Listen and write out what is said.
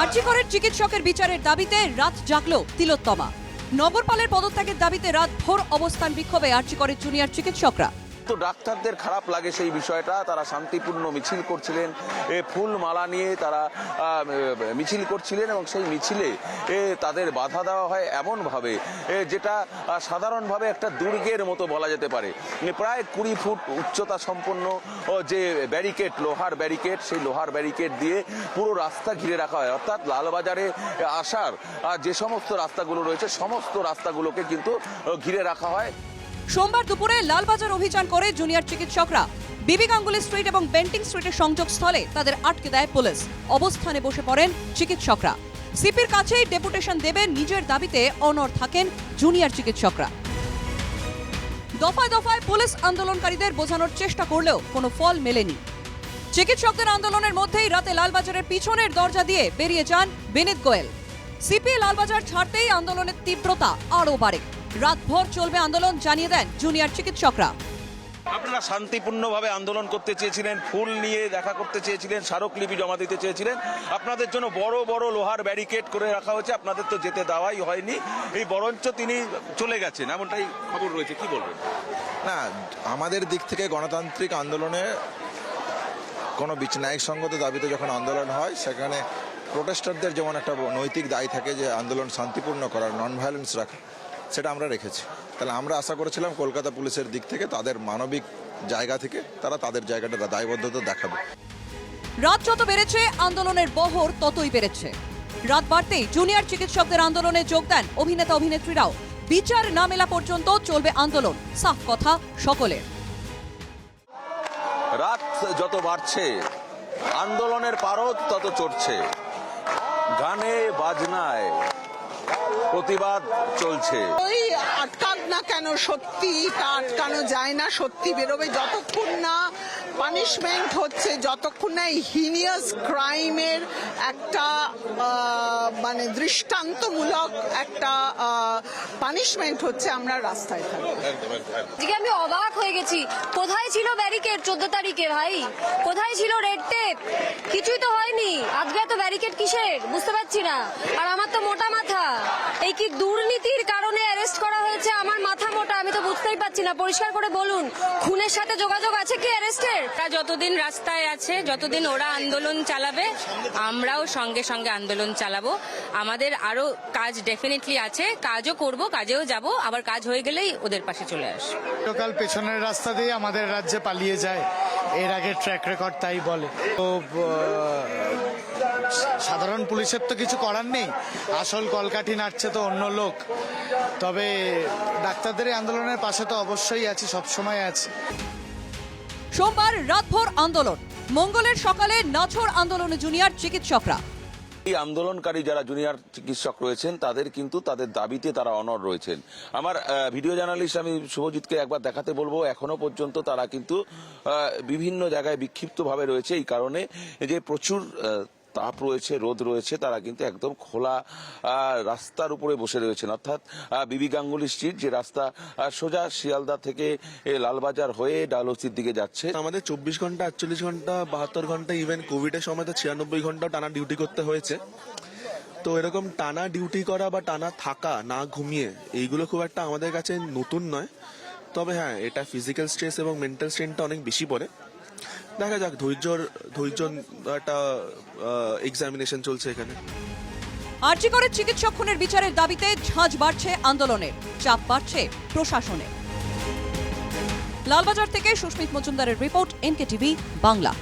আরজিকরের চিকিৎসকের বিচারের দাবিতে রাত জাগল তিলোত্তমা। নগরপালের পদত্যাগের দাবিতে রাত ভোর অবস্থান বিক্ষোভে আরজিকরের জুনিয়র চিকিৎসকরা। তো ডাক্তারদের খারাপ লাগে সেই বিষয়টা। তারা শান্তিপূর্ণ মিছিল করছিলেন এ ফুল মালা নিয়ে তারা মিছিল করছিলেন এবং সেই মিছিলে এ, তাদের বাধা দেওয়া হয় এমনভাবে যেটা সাধারণভাবে একটা দুর্গের মতো বলা যেতে পারে। প্রায় কুড়ি ফুট উচ্চতা সম্পন্ন যে ব্যারিকেড লোহার ব্যারিকেড সেই লোহার ব্যারিকেড দিয়ে পুরো রাস্তা ঘিরে রাখা হয়। অর্থাৎ লালবাজারে আসার যে সমস্ত রাস্তাগুলো রয়েছে সমস্ত রাস্তাগুলোকে কিন্তু ঘিরে রাখা হয়। সোমবার দুপুরে লালবাজার অভিযান করে জুনিয়র চিকিৎসকরা। বিবি গাঙ্গুলি স্ট্রিট এবং বেন্টিং স্ট্রিটের সংযোগস্থলে তাদের আটকে দেয় পুলিশ। অবস্থানে বসে পড়েন চিকিৎসকরা। সিপির কাছেই ডেপুটেশন দেবে নিজের দাবিতে অনড় থাকেন জুনিয়র চিকিৎসকরা। দফায় দফায় পুলিশ আন্দোলনকারীদের বোঝানোর চেষ্টা করলেও কোনো ফল মেলেনি। চিকিৎসকদের আন্দোলনের মধ্যেই রাতে লালবাজারের পিছনের দরজা দিয়ে বেরিয়ে যান বিনীত গোয়েল। সিপি লালবাজার ছাড়তেই আন্দোলনের তীব্রতা আরও বাড়ে। রাতভর চলবে আন্দোলন জানিয়ে দেন জুনিয়র চিকিৎসকরা। আপনারা শান্তিপূর্ণভাবে আন্দোলন করতে চেয়েছিলেন ফুল নিয়ে দেখা করতে চেয়েছিলেন স্মারকলিপি জমা দিতে চেয়েছিলেন। আপনাদের জন্য বড় বড় লোহার ব্যারিকেড করে রাখা হয়েছে আপনাদের তো যেতে দেওয়াই হয়নি। এই বরঞ্চ তিনি চলে গেছেন এমনটাই খবর রয়েছে কি বলবেন? না আমাদের দিক থেকে গণতান্ত্রিক আন্দোলনে কোনো বিচ- ন্যায়সঙ্গত দাবিতে যখন আন্দোলন হয় সেখানে প্রোটেস্টারদের যেমন একটা নৈতিক দায় থাকে যে আন্দোলন শান্তিপূর্ণ করার নন ভায়োলেন্স রাখা। সেটা আমরা রেখেছি। তাহলে আমরা আশা করেছিলাম কলকাতা পুলিশের দিক থেকে তাদের মানবিক জায়গা থেকে তারা তাদের জায়গাটা দায়বদ্ধতা দেখাবে। রাত যত বেড়েছে আন্দোলনের বহর ততই বেড়েছে। রাত বাড়তেই জুনিয়র চিকিৎসকদের আন্দোলনে যোগ দেন অভিনেতা অভিনেত্রীরাও। বিচার না মেলা পর্যন্ত চলবে আন্দোলন সাফ কথা সকলের। রাত যত বাড়ছে আন্দোলনের পারদ তত চড়ছে। গানে বাজনায় প্রতিবাদ চলছে। ওই আটকাক না কেন? সত্যি তা আটকানো যায় না সত্যি বেরোবে যতক্ষণ না পানিশমেন্ট হচ্ছে যতক্ষণ না এই হিনিয়াস ক্রাইমের একটা মানে দৃষ্টান্তমূলক একটা পানিশমেন্ট হচ্ছে আমরা রাস্তায় থাকব আমি অবাক হয়ে গেছি। কোথায় ছিল ব্যারিকেড চোদ্দ তারিখে ভাই? কোথায় ছিল রেড টেপ কিছুই তো হয়নি। আজকে এত ব্যারিকেড কিসের? বুঝতে পারছি না। আর আমার তো মোটা মাথা। এই কি দুর্নীতির কারণে অ্যারেস্ট করা হয়েছে? আমার মাথা মোটা আমি তো বুঝতেই পারছি না। পরিষ্কার করে বলুন খুনের সাথে যোগাযোগ আছে কি অ্যারেস্টের ওরা যতদিন রাস্তায় আছে যতদিন ওরা আন্দোলন চালাবে আমরাও সঙ্গে সঙ্গে আন্দোলন চালাবো। আমাদের আরও কাজ ডেফিনেটলি আছে। কাজও করব কাজেও যাব। আবার কাজ হয়ে গেলেই ওদের পাশে চলে আসব। লোকাল পেছনের রাস্তা দিয়ে আমাদের রাজ্যে পালিয়ে যায়। এর আগে ট্র্যাক রেকর্ড তাই বলে। তো সাধারণ পুলিশের তো কিছু করার নেই। আসল কলকাঠি নাড়ছে তো অন্য লোক। তবে ডাক্তারদের আন্দোলনের পাশে তো অবশ্যই আছি সবসময় আছি। সোমবার রাতভর আন্দোলন। মঙ্গলের সকালে নাছর আন্দোলনে জুনিয়র চিকিৎসকরা। এই আন্দোলনকারী যারা জুনিয়র চিকিৎসক রয়েছেন তাদের কিন্তু তাদের দাবিতে তারা অনড় রয়েছেন। আমার ভিডিও জার্নালিস্ট আমি শুভজিৎকে একবার দেখাতে বলব এখনও পর্যন্ত তারা কিন্তু বিভিন্ন জায়গায় বিক্ষিপ্তভাবে রয়েছে। এই কারণে যে প্রচুর তাপ রয়েছে, রোদ রয়েছে, তারা কিন্তু একদম খোলা রাস্তার উপরে বসে রয়েছেন। অর্থাৎ বিবি গাঙ্গুলি স্ট্রিট যে রাস্তা সোজা শিয়ালদা থেকে লালবাজার হয়ে ডালহসির দিকে যাচ্ছে। আমাদের চব্বিশ ঘণ্টা, আটচল্লিশ ঘণ্টা, বাহাত্তর ঘণ্টা ইভেন কোভিডের সময় তো ছিয়ানব্বই ঘণ্টা টানা ডিউটি করতে হয়েছে। তো এরকম টানা ডিউটি করা বা টানা থাকা, না ঘুমিয়ে, এইগুলো খুব একটা আমাদের কাছে নতুন নয়। তবে হ্যাঁ এটা ফিজিক্যাল স্ট্রেস এবং মেন্টাল স্ট্রেনটা অনেক বেশি পড়ে। দেখা যাক, ধৈর্যর ধৈর্য একটা এক্সামিনেশন চলছে এখানে। আরজিকরের চিকিৎসক খুনের বিচারের দাবিতে ঝাঁজ বাড়ছে আন্দোলনে। চাপ বাড়ছে প্রশাসনে। লালবাজার থেকে সুস্মিত মজুমদারের রিপোর্ট এনকে টিভি বাংলা।